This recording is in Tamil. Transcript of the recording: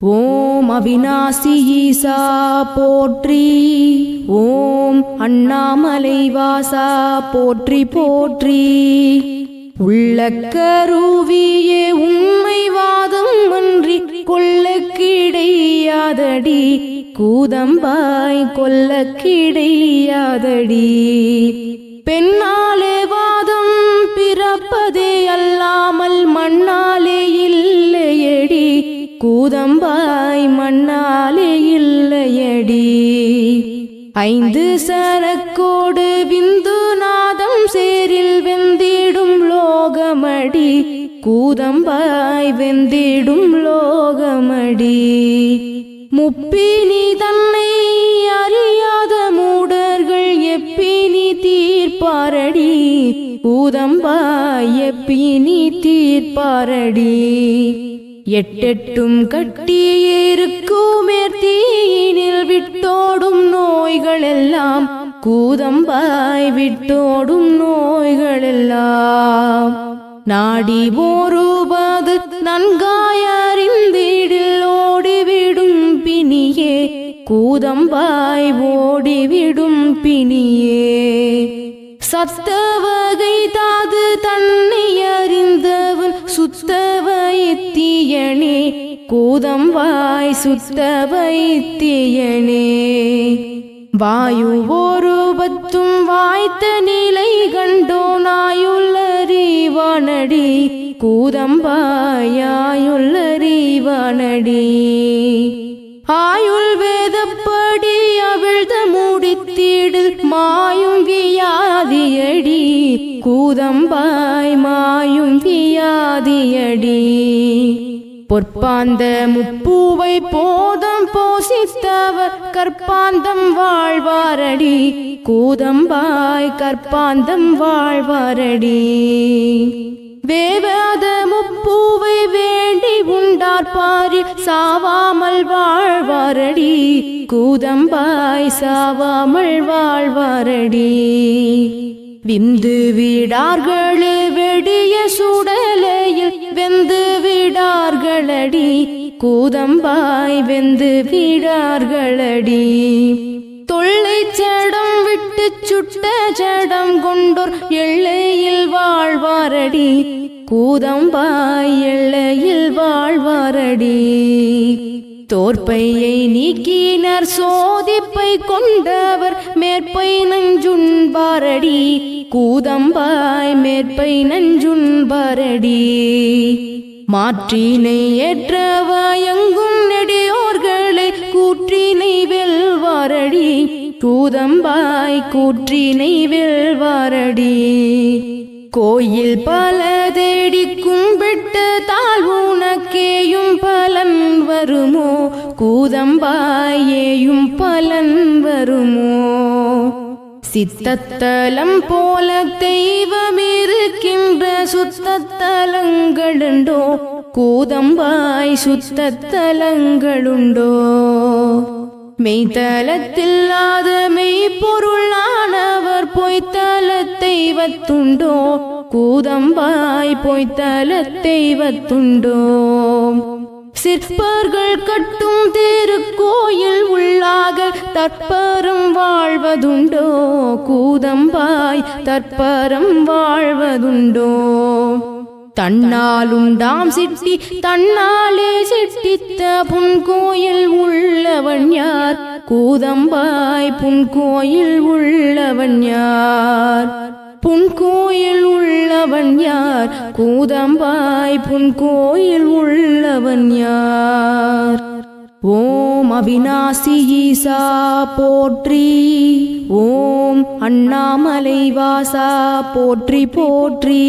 ஓம் அவிநாசி ஈசா போற்றி. ஓம் அண்ணாமலை வாசா போற்றி போற்றி. உள்ளக்கருவியே உண்மை வாதம் அன்றி கொல்ல கிடையாதடி கூதம்பாய் கொல்ல கிடையாதடி பெண்ணாலே ஐந்து சரக்கோடு விந்து நாதம் சேரில் வெந்திடும் லோகமடி கூதம்பாய் வெந்திடும் லோகமடி. முப்பினி தன்னை அறியாத மூடர்கள் எப்பினி தீர்ப்பாரடி கூதம்பாய் எப்பினி தீர்ப்பாரடி. எட்டெட்டும் கட்டியிருக்குமேர்த்தீனில் விட்டோடும் நோய்கள் எல்லாம் கூதம்பாய் விட்டோடும் நோய்களெல்லாம். நாடி போரூபாது நன்காயறிந்திடில் ஓடிவிடும் பிணியே கூதம்பாய் ஓடிவிடும் பிணியே. சத்த வகை தாது தன்னை கூதம்பாய் சுத்த வைத்தியனே வாயு ஓரூபத்தும் வாய்த்த நிலை கண்டோ நாயுள்ளறிவானடி கூதம்பாயுள்ளறிவானடி ஆயுள் வேதப்படி அவிழ்த முடித்திடில் மாயும் வியாதியடி கூதம்பாய் மாயும் வியாதியடி பொற்பாந்த முப்பூவை போதம் போசித்தவர் கற்பாந்தம் வாழ்வாரடி. கூதம்பாய் கற்பாந்தம் வாழ்வாரடி. வேவாத முப்பூவை வேண்டி உண்டார்பாரி சாவாமல் வாழ்வாரடி. கூதம்பாய் சாவாமல் வாழ்வாரடி. விந்து வீடார்களே வெடிய கூதம்பாய் வெந்து விடார்களடி தொல்லை சடம் விட்டு சுட்ட சடம் கொண்டோர் எல்லையில் வாழ்வாரடி. கூதம்பாய் எல்லையில் வாழ்வாரடி. தோற்பையை நீக்கினர் சோதிப்பை கொண்டவர் மேற்பை நஞ்சுண்பாரடி. கூதம்பாய் மேற்பை நஞ்சுண்பாரடி. மாற்றினை ஏற்றவாய கூதம்பாய் கூற்றினை வெல்வாரடி. கோயில் பல தேடி கும்பிட்டு தாழ் உனக்கேயும் பலன் வருமோ? கூதம்பாயேயும் பலன் வருமோ? சித்தத்தலம் போல தெய்வம் இருக்கின்ற சுத்தத்தலங்களுண்டோ? கூதம்பாய் சுத்தத்தலங்களுண்டோ? மெய்தலத்தில்லாத மெய்ப்பொருளானவர் பொய்த்தலத்தை வத்துண்டோ கூதம்பாய் பொய்த்தலத்தை வத்துண்டோ சிற்பர்கள் கட்டும் திருக்கோயில் உள்ளாக தற்பரம் வாழ்வதுண்டோ? கூதம்பாய் தற்பரம் வாழ்வதுண்டோ? தன்னாலுண்டாம் சிட்டி தன்னாலே சிட்டித்த புன்கோயில் உள்ளவன் யார்? கூதம்பாய் புன்கோயில் உள்ளவன் யார்? புன்கோயில் உள்ளவன் யார்? கூதம்பாய் புன்கோயில் உள்ளவன் யார்? ஓம் அவிநாசி ஈசா போற்றி ஓம் அண்ணாமலை வாசா போற்றி போற்றி.